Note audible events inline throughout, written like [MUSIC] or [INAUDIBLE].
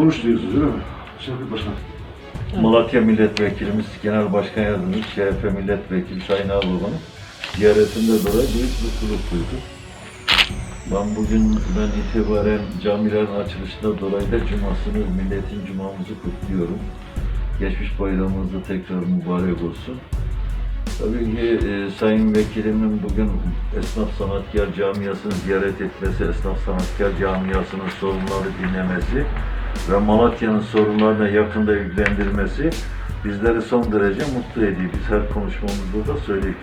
Konuş diyorsunuz değil mi? Şevket Başkan. Malatya Milletvekilimiz, Genel Başkan Yardımcısı, CHP Milletvekili Sayın Ağbaban'ın ziyaretinde dolayı büyük mutluluk duydum. Ben bugünden itibaren camilerin açılışında dolayı da cumasını, milletin cumamızı kutluyorum. Geçmiş bayramımız da tekrar mübarek olsun. Tabii ki e, Sayın Vekilimin bugün Esnaf Sanatkar Camiası'nı ziyaret etmesi, Esnaf Sanatkar Camiası'nın sorunları dinlemesi ve Malatya'nın sorunlarına yakında ilgilendirmesi bizleri son derece mutlu ediyor. Biz her konuşmamızda da söyledik.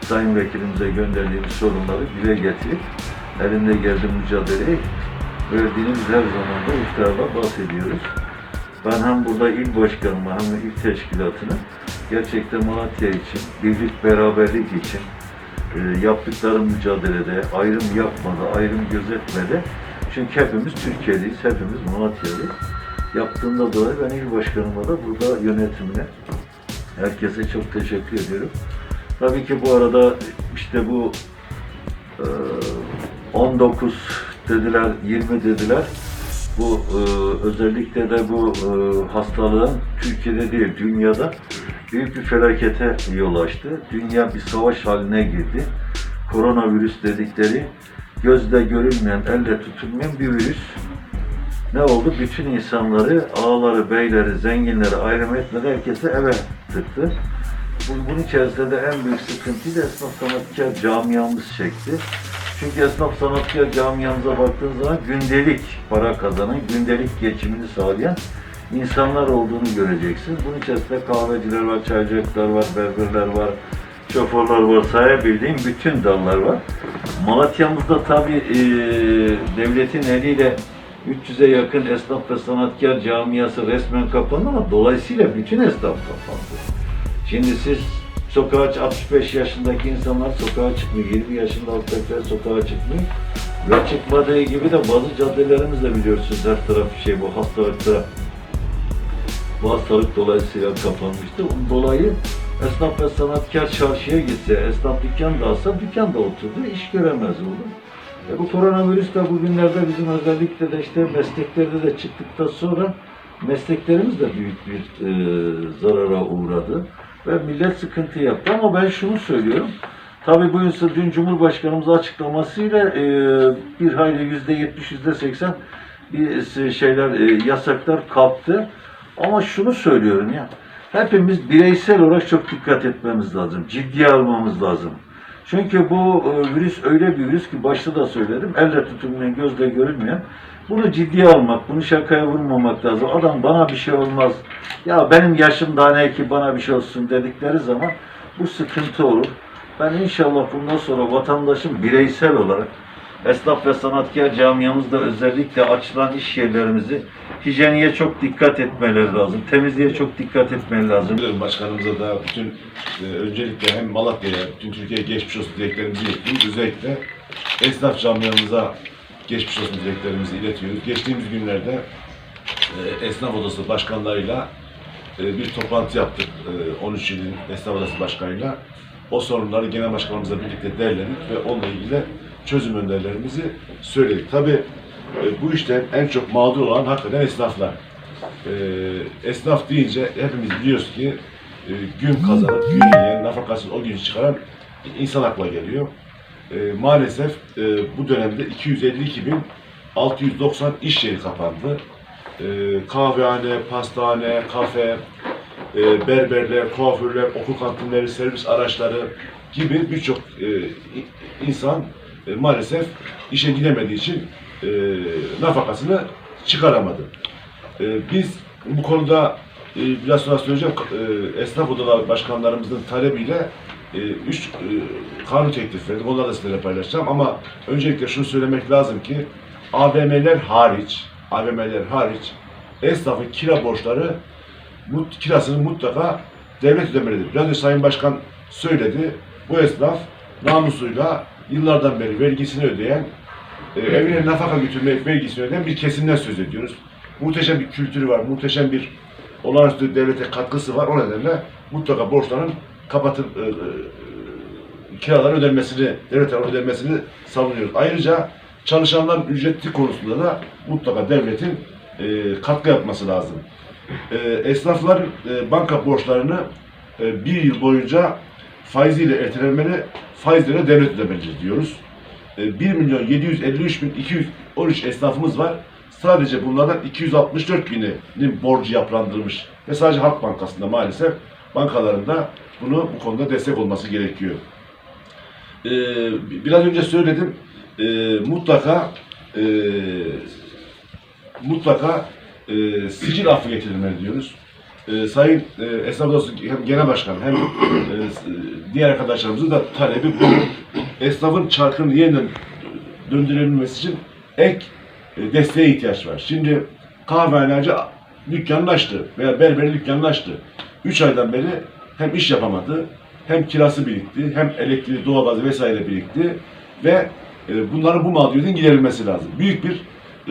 Sayın Vekilimize gönderdiğimiz sorunları dile getirip elinde geldiği mücadeleyi verdiğimiz her zaman da iftarla bahsediyoruz. Ben hem burada il başkanıma hem de il teşkilatına gerçekten Malatya için, birlik beraberlik için e, yaptıkları mücadelede ayrım yapmada, ayrım gözetmede çünkü hepimiz Türkiye'liyiz, hepimiz Malatyalıyız. Yaptığında dolayı ben il başkanıma da burada yönetimine herkese çok teşekkür ediyorum. Tabii ki bu arada işte bu e, 19 dediler, 20 dediler. Bu e, özellikle de bu e, hastalığın Türkiye'de değil dünyada büyük bir felakete yol açtı. Dünya bir savaş haline girdi. Koronavirüs dedikleri gözle görülmeyen, elle tutulmayan bir virüs. Ne oldu? Bütün insanları, ağaları, beyleri, zenginleri ayrım etmeden herkese eve tıktı. Bu- Bunun içerisinde de en büyük sıkıntıyı da esnaf sanatkar camiamız çekti. Çünkü esnaf sanatkar camiamıza baktığın zaman gündelik para kazanan, gündelik geçimini sağlayan insanlar olduğunu göreceksin. Bunun içerisinde kahveciler var, çaycılıklar var, berberler var, şoförler var, sayabildiğim bütün dallar var. Malatya'mızda tabii eee, devletin eliyle 300'e yakın esnaf ve sanatkar camiası resmen kapandı ama dolayısıyla bütün esnaf kapandı. Şimdi siz sokağa 65 yaşındaki insanlar sokağa çıkmıyor, 20 yaşında alttakiler sokağa çıkmıyor. Ve çıkmadığı gibi de bazı caddelerimiz de biliyorsunuz her taraf şey bu hastalıkta bu hastalık dolayısıyla kapanmıştı. Dolayı esnaf ve sanatkar çarşıya gitse, esnaf dükkan da alsa dükkan da oturdu, iş göremez olur. E bu koronavirüs de bugünlerde bizim özellikle de işte mesleklerde de çıktıktan sonra mesleklerimiz de büyük bir e, zarara uğradı. Ve millet sıkıntı yaptı ama ben şunu söylüyorum. Tabii bu insan dün Cumhurbaşkanımız açıklamasıyla e, bir hayli yüzde yetmiş, yüzde seksen bir şeyler, e, yasaklar kalktı. Ama şunu söylüyorum ya, hepimiz bireysel olarak çok dikkat etmemiz lazım, ciddiye almamız lazım. Çünkü bu e, virüs öyle bir virüs ki başta da söyledim, elle tutulmayan, gözle görülmeyen. Bunu ciddiye almak, bunu şakaya vurmamak lazım. Adam bana bir şey olmaz, ya benim yaşım daha ne ki bana bir şey olsun dedikleri zaman bu sıkıntı olur. Ben inşallah bundan sonra vatandaşın bireysel olarak esnaf ve sanatkar camiamızda özellikle açılan iş yerlerimizi hijyeniye çok dikkat etmeleri lazım. Temizliğe çok dikkat etmeleri lazım. Biliyorum başkanımıza da bütün e, öncelikle hem Malatya'ya, bütün Türkiye'ye geçmiş olsun dileklerimizi iletiyoruz. Özellikle esnaf camiamıza geçmiş olsun dileklerimizi iletiyoruz. Geçtiğimiz günlerde e, esnaf odası başkanlarıyla e, bir toplantı yaptık. E, 13 ilin esnaf odası başkanıyla. O sorunları genel başkanımızla birlikte derledik ve onunla ilgili çözüm önerilerimizi söyledik. Tabii e, bu işten en çok mağdur olan hakikaten esnaflar. E, esnaf deyince hepimiz biliyoruz ki e, gün kazanıp gün yiyen, nafakasını o gün çıkaran insan akla geliyor. Maalesef bu dönemde 252.690 iş yeri kapandı. E, kahvehane, pastane, kafe, berberler, kuaförler, okul kantinleri, servis araçları gibi birçok insan maalesef işe gidemediği için e, nafakasını çıkaramadı. E, biz bu konuda e, biraz sonra söyleyeceğim e, esnaf odaları başkanlarımızın talebiyle e, üç e, kanun teklif verdik. Onları da sizlerle paylaşacağım ama öncelikle şunu söylemek lazım ki AVM'ler hariç AVM'ler hariç esnafın kira borçları mut, kirasını mutlaka devlet ödemelidir. Biraz önce Sayın Başkan söyledi. Bu esnaf namusuyla yıllardan beri vergisini ödeyen, evine nafaka götürmek vergisini ödeyen bir kesimden söz ediyoruz. Muhteşem bir kültürü var, muhteşem bir olağanüstü devlete katkısı var. O nedenle mutlaka borçların kapatıp e, e, kiraların ödenmesini, devlet ödenmesini savunuyoruz. Ayrıca çalışanların ücreti konusunda da mutlaka devletin e, katkı yapması lazım. E, esnafların e, banka borçlarını e, bir yıl boyunca faiziyle ertelenmeli, faizlere devlet ödemelidir diyoruz. E, 1 milyon 753 bin 213 esnafımız var. Sadece bunlardan 264 bininin borcu yapılandırılmış. Ve sadece Halk Bankası'nda maalesef bankalarında bunu bu konuda destek olması gerekiyor. Ee, biraz önce söyledim. Ee, mutlaka e, mutlaka e, sicil affı getirilmeli diyoruz. Ee, Sayın e, Esnaf Odası hem Genel Başkan hem e, diğer arkadaşlarımızın da talebi bu. Esnafın çarkını yeniden döndürebilmesi için ek e, desteğe ihtiyaç var. Şimdi kahvehaneci dükkanını açtı veya berberi dükkanını açtı. 3 aydan beri hem iş yapamadı, hem kirası birikti, hem elektriği, doğalgazı vesaire birikti ve e, bunların bu mağduriyetin giderilmesi lazım. Büyük bir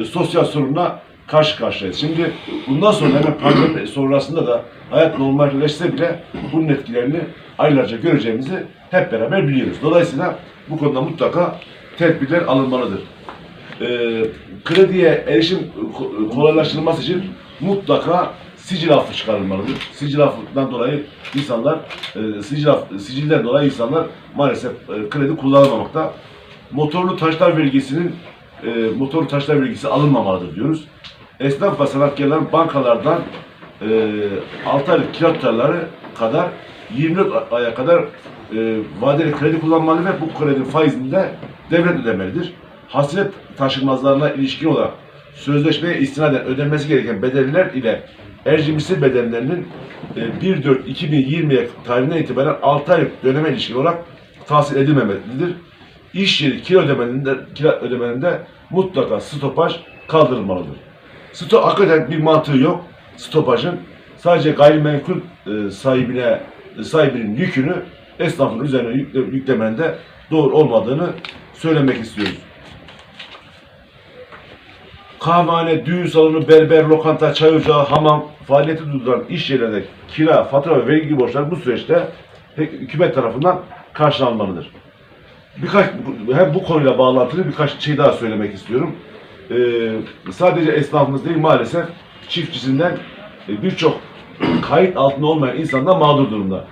e, sosyal sorunla karşı karşıyayız. Şimdi bundan sonra hemen pandemi sonrasında da hayat normalleşse bile bunun etkilerini aylarca göreceğimizi hep beraber biliyoruz. Dolayısıyla bu konuda mutlaka tedbirler alınmalıdır e, krediye erişim ko- kolaylaştırılması için mutlaka sicil affı çıkarılmalıdır. Sicil affından dolayı insanlar, e, sicil aff, sicilden dolayı insanlar maalesef e, kredi kullanamamakta. Motorlu taşlar vergisinin e, motorlu taşlar vergisi alınmamalıdır diyoruz. Esnaf ve sanatkarların bankalardan e, 6 aylık kira tutarları kadar 24 aya kadar e, vadeli kredi kullanmalı ve bu kredi faizini de devlet ödemelidir. Hasret taşınmazlarına ilişkin olarak sözleşmeye istinaden ödenmesi gereken bedeller ile ercimisi bedellerinin e, 1.4.2020'ye tarihinden itibaren 6 aylık döneme ilişkin olarak tahsil edilmemelidir. İş yeri kira ödemelerinde, kira ödemelerinde mutlaka stopaj kaldırılmalıdır. Stop hakikaten bir mantığı yok stopajın. Sadece gayrimenkul e, sahibine sahibinin yükünü esnafın üzerine yükle, yüklemenin de doğru olmadığını söylemek istiyoruz. Kahvehane, düğün salonu, berber, lokanta, çay ocağı, hamam, faaliyeti durduran iş yerlerinde kira, fatura ve vergi gibi borçlar bu süreçte hükümet tarafından karşılanmalıdır. Birkaç, hem bu konuyla bağlantılı birkaç şey daha söylemek istiyorum. Ee, sadece esnafımız değil maalesef çiftçisinden e, birçok [CLEARS THROAT] kayıt altında olmayan insanlar mağdur durumda.